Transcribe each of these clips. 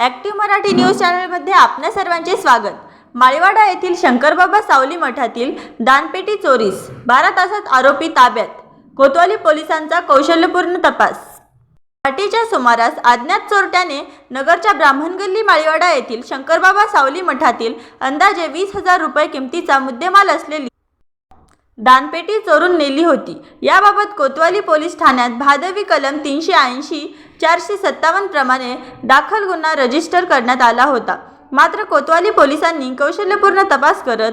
Active Marathi news चॅनलमध्ये आपल्या सर्वांचे स्वागत. माळीवाडा येथील शंकरबाबा सावली मठातील दानपेटी चोरीस बारा तासात आरोपी ताब्यात. कोतवाली पोलिसांचा कौशल्यपूर्ण तपास. पहाटेच्या सुमारास अज्ञात चोरट्याने नगरच्या ब्राह्मणगल्ली माळीवाडा येथील शंकरबाबा सावली मठातील अंदाजे वीस हजार रुपये किमतीचा मुद्देमाल असलेली दानपेटी चोरून नेली होती. याबाबत कोतवाली पोलीस ठाण्यात भादवी कलम तीनशे ऐंशी चारशे सत्तावन्न प्रमाणे दाखल गुन्हा रजिस्टर करण्यात आला होता. मात्र कोतवाली पोलिसांनी कौशल्यपूर्ण तपास करत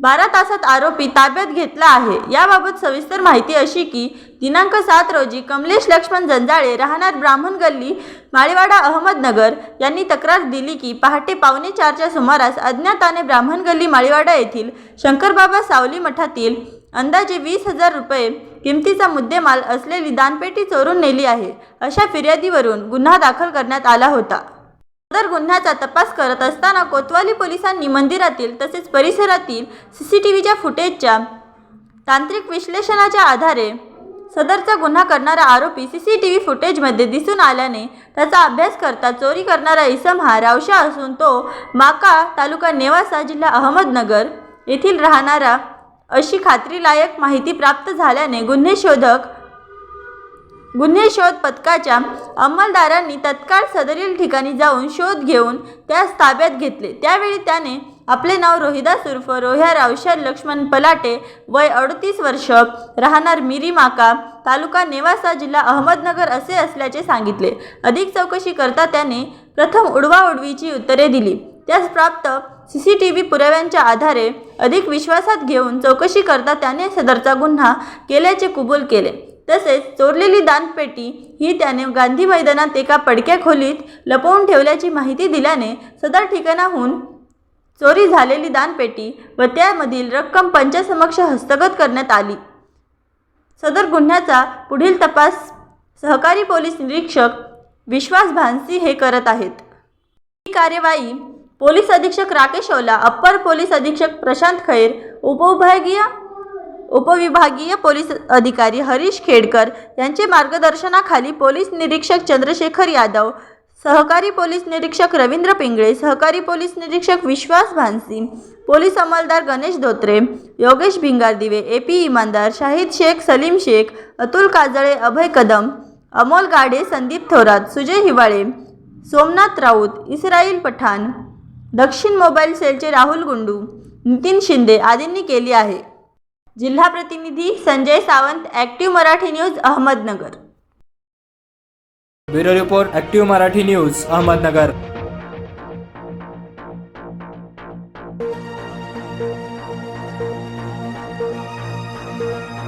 बारा तासात आरोपी ताब्यात घेतला आहे. याबाबत सविस्तर माहिती अशी की दिनांक सात रोजी कमलेश लक्ष्मण जंजाळे राहणार ब्राह्मण गल्ली माळीवाडा अहमदनगर यांनी तक्रार दिली की पहाटे पावणे चारच्या सुमारास अज्ञाताने ब्राह्मण गल्ली माळीवाडा येथील शंकरबाबा सावली मठातील अंदाजे वीस हजार रुपये किमतीचा मुद्देमाल असलेली दानपेटी चोरून नेली आहे. अशा फिर्यादीवरून गुन्हा दाखल करण्यात आला होता. सदर गुन्ह्याचा तपास करत असताना कोतवाली पोलिसांनी मंदिरातील तसेच परिसरातील सी सी टी व्हीच्या फुटेजच्या तांत्रिक विश्लेषणाच्या आधारे सदरचा गुन्हा करणारा आरोपी सी सी टी व्ही फुटेजमध्ये दिसून आल्याने त्याचा अभ्यास करता चोरी करणारा इसम हा रावशा असून तो माका तालुका नेवासा जिल्हा अहमदनगर येथील राहणारा अशी खात्रीलायक माहिती प्राप्त झाल्याने गुन्हे शोधक गुन्हे शोध पथकाच्या अंमलदारांनी तत्काळ सदरील ठिकाणी जाऊन शोध घेऊन त्यास ताब्यात घेतले. त्यावेळी त्याने आपले नाव रोहिदास उर्फ रोह्या रावशर लक्ष्मण पलाटे वय अडतीस वर्ष राहणार मिरी माका तालुका नेवासा जिल्हा अहमदनगर असे असल्याचे सांगितले. अधिक चौकशी करता त्याने प्रथम उडवाउडवीची उत्तरे दिली. त्यास प्राप्त सी सी टी व्ही पुराव्यांच्या आधारे अधिक विश्वासात घेऊन चौकशी करता त्याने सदरचा गुन्हा केल्याचे कबूल केले. तसेच चोरलेली दानपेटी ही त्याने गांधी मैदानात एका पडक्या खोलीत लपवून ठेवल्याची माहिती दिल्याने सदर ठिकाणाहून चोरी झालेली दानपेटी व त्यामधील रक्कम पंचासमक्ष हस्तगत करण्यात आली. सदर गुन्ह्याचा पुढील तपास सहकारी पोलीस निरीक्षक विश्वास भानसी हे करत आहेत. ही कार्यवाही पोलीस अधीक्षक राकेश ओला अप्पर पोलीस अधीक्षक प्रशांत खैर उपविभागीय उपविभागीय पोलीस अधिकारी हरीश खेडकर यांचे मार्गदर्शनाखाली पोलीस निरीक्षक चंद्रशेखर यादव सहकारी पोलीस निरीक्षक रवींद्र पिंगळे सहकारी पोलीस निरीक्षक विश्वास भानसी पोलीस अंमलदार गणेश धोत्रे योगेश भिंगारदिवे ए पी इमानदार शाहिद शेख सलीम शेख अतुल काजळे अभय कदम अमोल गाडे संदीप थोरात सुजय हिवाळे सोमनाथ राऊत इस्राईल पठाण दक्षिण मोबाईल सेलचे राहुल गुंडू नितीन शिंदे आदींनी केली आहे. जिल्हा प्रतिनिधी Sanjay Sawant active Marathi news Ahmednagar. Bureau report active Marathi news Ahmednagar.